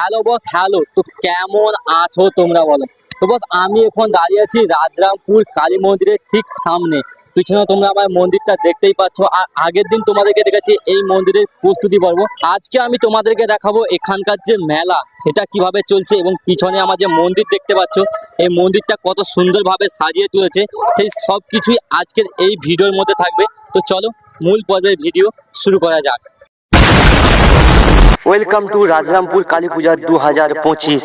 Hello boss, hello. তো কেমন আছো তোমরা বলো? তো বস, আমি এখন দাঁড়িয়ে আছি রাজরামপুর কালী মন্দিরের ঠিক সামনে। পিছনে তোমরা আমার মন্দিরটা দেখতেই পাচ্ছ। আর আগের দিন তোমাদেরকে দেখেছি, এই মন্দিরের প্রস্তুতি পর্ব। আজকে আমি তোমাদেরকে দেখাবো এখানকার যে মেলা, সেটা কীভাবে চলছে এবং পিছনে আমার যে মন্দির দেখতে পাচ্ছ, এই মন্দিরটা কত সুন্দরভাবে সাজিয়ে তুলেছে, সেই সব কিছুই আজকের এই ভিডিওর মধ্যে থাকবে। তো চলো, মূল পর্বের ভিডিও শুরু করা যাক। ওয়েলকাম টু রাজরামপুর কালী পূজা দু হাজার পঁচিশ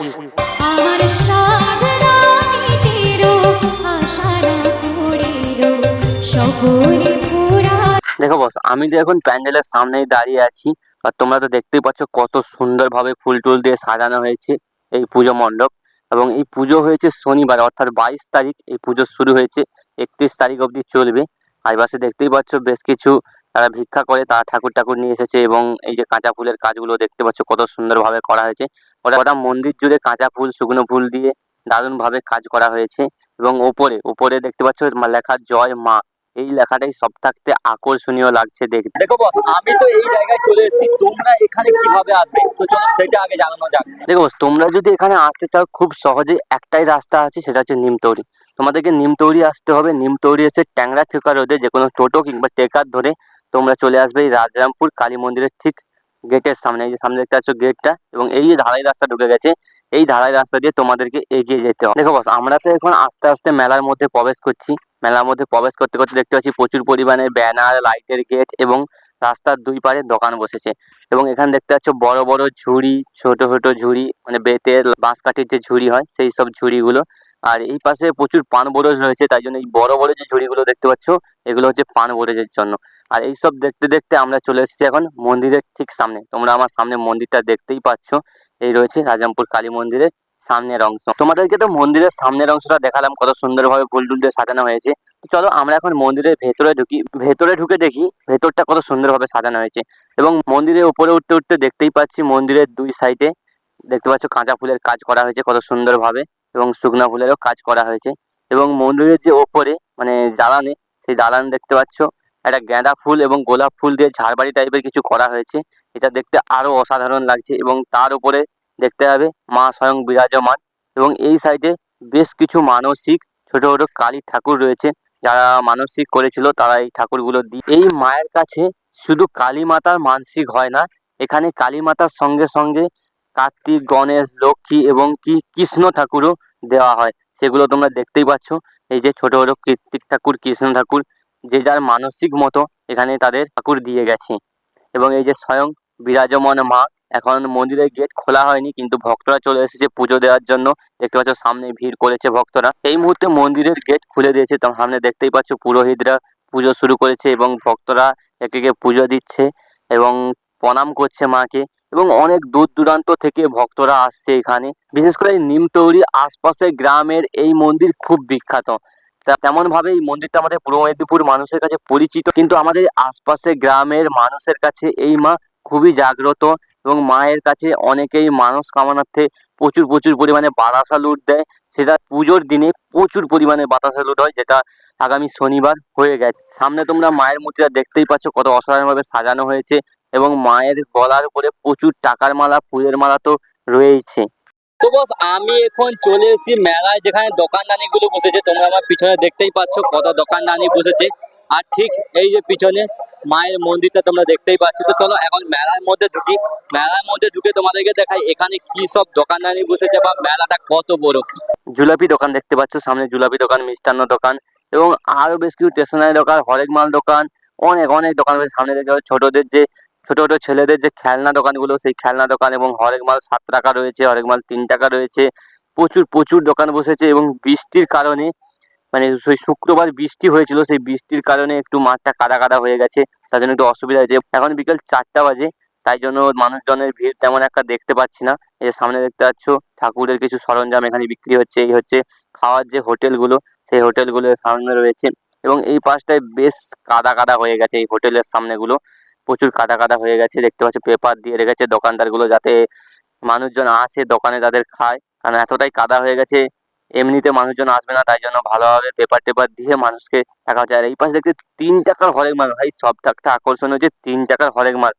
দেখো বস আমি তো এখন প্যান্ডেলের সামনেই দাঁড়িয়ে আছি আর তোমরা তো দেখতেই পাচ্ছ কত সুন্দরভাবে ফুল টুল দিয়ে সাজানো হয়েছে এই পুজো মণ্ডপ। এবং এই পুজো হয়েছে শনিবার অর্থাৎ বাইশ তারিখ এই পুজো শুরু হয়েছে একত্রিশ তারিখ অবধি চলবে। আর পাশে দেখতেই পাচ্ছ বেশ কিছু তারা ভিক্ষা করে তারা ঠাকুর ঠাকুর নিয়ে এসেছে এবং এই যে কাঁচা ফুলের কাজগুলো দেখতে পাচ্ছ কত সুন্দরভাবে করা হয়েছে। ওটা ওটা মন্দির জুড়ে কাঁচা ফুল শুকনো ফুল দিয়ে দারুণভাবে কাজ করা হয়েছে এবং ওপরে ওপরে দেখতে পাচ্ছ লেখা জয় মা। এই লেখাটাই সব থাকতে আকর্ষণীয় লাগছে দেখতে। দেখো বস আমি তো এই জায়গায় চলে এসেছি তোমরা এখানে কীভাবে আসবে? তো চলো সেটা আগে জানানো যাক। দেখো boss, তোমরা যদি এখানে আসতে চাও খুব সহজে একটাই রাস্তা আছে সেটা হচ্ছে নিমতৌড়ি তোমাদেরকে নিমতৌড়ি আসতে হবে। নিমতৌড়ি এসে ট্যাংরা ঠেকা রোডে যে কোনো টোটো কিংবা টেকার ধরে তোমরা চলে আসবে এই রাজরামপুর কালী মন্দিরের ঠিক গেটের সামনে, এই যে সামনে দেখতে পাচ্ছ গেটটা এবং এই যে ঢালাই রাস্তা ঢুকে গেছে, এই ঢালাই রাস্তা দিয়ে তোমাদেরকে এগিয়ে যেতে হবে। দেখো বস আমরা তো এখন আস্তে আস্তে মেলার মধ্যে প্রবেশ করছি। মেলার মধ্যে প্রবেশ করতে করতে দেখতে পাচ্ছি প্রচুর পরিমাণে ব্যানার, লাইটের গেট এবং রাস্তার দুই পারে দোকান বসেছে এবং এখানে দেখতে পাচ্ছ বড় বড় ঝুড়ি, ছোট ছোট ঝুড়ি মানে বেতের বাঁশ কাঠির যে ঝুড়ি হয় সেই সব ঝুড়িগুলো আর এই পাশে প্রচুর পান বরজ রয়েছে, তাই জন্য এই বড় বড় যে ঝুড়িগুলো দেখতে পাচ্ছ, এগুলো হচ্ছে পান বরজের জন্য। আর এইসব দেখতে দেখতে আমরা চলে এসেছি এখন মন্দিরের ঠিক সামনে। তোমরা আমার সামনে মন্দিরটা দেখতেই পাচ্ছ। এই রয়েছে রাজামপুর কালী মন্দিরের সামনের অংশ। তোমাদেরকে তো মন্দিরের সামনের অংশটা দেখালাম, কত সুন্দরভাবে ফুল টুল দিয়ে সাজানো হয়েছে। চলো আমরা এখন মন্দিরের ভেতরে ঢুকি। ভেতরে ঢুকে দেখি ভেতরটা কত সুন্দরভাবে সাজানো হয়েছে। এবং মন্দিরের উপরে উঠতে উঠতে দেখতেই পাচ্ছি মন্দিরের দুই সাইডে দেখতে পাচ্ছ কাঁচা ফুলের কাজ করা হয়েছে কত সুন্দরভাবে এবং শুকনা ফুলেরও কাজ করা হয়েছে। এবং মন্দিরের যে ওপরে মানে জ্বালানে, সেই জ্বালান দেখতে পাচ্ছ। একটা গাঁদা ফুল এবং গোলাপ ফুল দিয়ে ঝাড়বাড়ি টাইপের কিছু করা হয়েছে। এটা দেখতে আরও অসাধারণ লাগছে এবং তার উপরে দেখতে হবে মা স্বয়ং বিরাজমান এবং এই সাইডে বেশ কিছু মানসিক, ছোট ছোট কালী ঠাকুর রয়েছে। যারা মানসিক করেছিল তারা এই ঠাকুরগুলো দিয়ে এই মায়ের কাছে শুধু কালী মাতার মানসিক হয় না, এখানে কালী মাতার সঙ্গে সঙ্গে কার্তিক, গণেশ, লক্ষ্মী এবং কি কৃষ্ণ ঠাকুরও দেওয়া হয়। সেগুলো তোমরা দেখতেই পাচ্ছ। এই যে ছোট ছোট কৃত্তিক ঠাকুর, কৃষ্ণ ঠাকুর যে যার মানসিক মতো এখানে তাদের ঠাকুর দিয়ে গেছে। এবং এই যে স্বয়ং বিরাজমান মা, এখন মন্দিরের গেট খোলা হয়নি, কিন্তু ভক্তরা চলে এসেছে পুজো দেওয়ার জন্য। দেখতে পাচ্ছ সামনে ভিড় করেছে ভক্তরা। এই মুহূর্তে মন্দিরের গেট খুলে দিয়েছে। তো সামনে দেখতেই পাচ্ছ পুরোহিতরা পুজো শুরু করেছে এবং ভক্তরা একে একে পুজো দিচ্ছে এবং প্রণাম করছে মাকে। এবং অনেক দূর দূরান্ত থেকে ভক্তরা আসছে এখানে। বিশেষ করে নিমতৌরি আশপাশের গ্রামের এই মন্দির খুব বিখ্যাত। তেমন ভাবে এই মন্দিরটা আমাদের পূর্ব মেদিনীপুর মানুষের কাছে পরিচিত, কিন্তু আমাদের আশপাশে গ্রামের মানুষের কাছে এই মা খুবই জাগ্রত এবং মায়ের কাছে অনেকেই মানুষ কামানার্থে প্রচুর প্রচুর পরিমাণে বাতাসা লুট দেয়। সেটা পুজোর দিনে প্রচুর পরিমাণে বাতাসা লুট হয়, যেটা আগামী শনিবার হয়ে গেছে। সামনে তোমরা মায়ের মূর্তিটা দেখতেই পাচ্ছ, কত অসাধারণভাবে সাজানো হয়েছে এবং মায়ের গলার উপরে প্রচুর টাকার মালা, ফুলের মালা তো রয়েছে তো বস আমি এখন চলে এসেছি মেলায় যেখানে দোকানদানি গুলো বসেছে। তোমরা আমার পিছনে দেখতেই পাচ্ছ কত দোকানদানি বসেছে। আর ঠিক এই যে পিছনে মায়ের মন্দিরটা তোমরা দেখতেই পাচ্ছ। তো চলো এখন মেলার মধ্যে ঢুকি। মেলার মধ্যে ঢুকে তোমাদেরকে দেখাই এখানে কি সব দোকানদানি বসেছে বা মেলাটা কত বড়। জুলাপি দোকান দেখতে পাচ্ছ, সামনে জুলাপি দোকান, মিষ্টান্ন দোকান এবং আরও বেশ কিছু স্টেশনারি দোকান, হরেক মাল দোকান, অনেক অনেক দোকান সামনে দেখতে পাচ্ছ ছোটদের যে ছোট ছোট ছেলেদের যে খেলনা দোকানগুলো, সেই খেলনা দোকান এবং হরেক মাল সাত টাকা রয়েছে, হরেক মাল তিন টাকা রয়েছে। প্রচুর প্রচুর দোকান বসেছে এবং বৃষ্টির কারণে মানে সেই শুক্রবার বৃষ্টি হয়েছিল, সেই বৃষ্টির কারণে একটু মাঠটা কাদা কাদা হয়ে গেছে, তার জন্য একটু অসুবিধা হয়েছে। এখন বিকেল চারটা বাজে, তাই জন্য মানুষজনের ভিড় তেমন একটা দেখতে পাচ্ছি না। এই সামনে দেখতে পাচ্ছ, ঠাকুরের কিছু সরঞ্জাম এখানে বিক্রি হচ্ছে, এই হচ্ছে খাওয়ার যে হোটেলগুলো, সেই হোটেলগুলো সামনে রয়েছে এবং এই পাশটায় বেশ কাদা কাদা হয়ে গেছে এই হোটেলের সামনেগুলো। প্রচুর কাদা কাদা হয়ে গেছে, দেখতে পাচ্ছ পেপার দিয়ে রেখেছে দোকানদারগুলো যাতে মানুষজন আসে দোকানে তাদের খায়। কারণ এতটাই কাদা হয়ে গেছে, এমনিতে মানুষজন আসবে না, তাই জন্য ভালোভাবে পেপার টেপার দিয়ে মানুষকে টাকা হচ্ছে আর এই পাশে দেখতে তিন টাকার হরেক মাল, ভাই, সব থাকতে আকর্ষণ হচ্ছে, তিন টাকার হরেক মাল।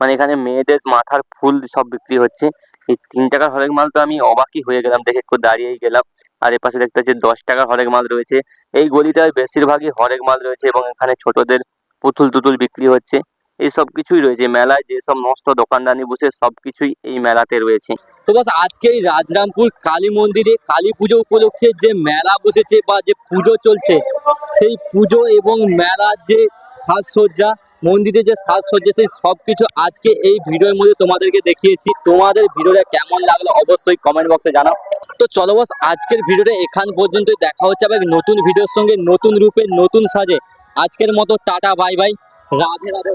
মানে এখানে মেয়েদের মাথার ফুল সব বিক্রি হচ্ছে। এই তিন টাকার হরেক মাল তো আমি অবাকই হয়ে গেলাম, দেখে একটু দাঁড়িয়েই গেলাম। আর এপাশে দেখতে পাচ্ছি দশ টাকার হরেক মাল রয়েছে। এই গলিটায় বেশিরভাগই হরেক মাল রয়েছে এবং এখানে ছোটদের পুতুল টুতুল বিক্রি হচ্ছে। এই সব কিছুই রয়েছে। মেলায় যেসব মস্ত দোকানদানি বসে সব কিছুই এই মেলাতে রয়েছে। তো বাস, আজকে এই রাজরামপুর কালী মন্দিরে কালী পুজো উপলক্ষে যে মেলা বসেছে বা যে পুজো চলছে, সেই পুজো এবং মেলার যে সাজসজ্জা মন্দিরে যে সাজসজ্জা, সেই সব কিছু আজকে এই ভিডিওর মধ্যে তোমাদেরকে দেখিয়েছি। তোমাদের ভিডিওটা কেমন লাগল অবশ্যই কমেন্ট বক্সে জানাও। তো চলো বস, আজকের ভিডিওটা এখান পর্যন্ত দেখা হচ্ছে আবার নতুন ভিডিওর সঙ্গে, নতুন রূপে, নতুন সাজে। আজকের মতো, tata bye bye Radhe Radhe.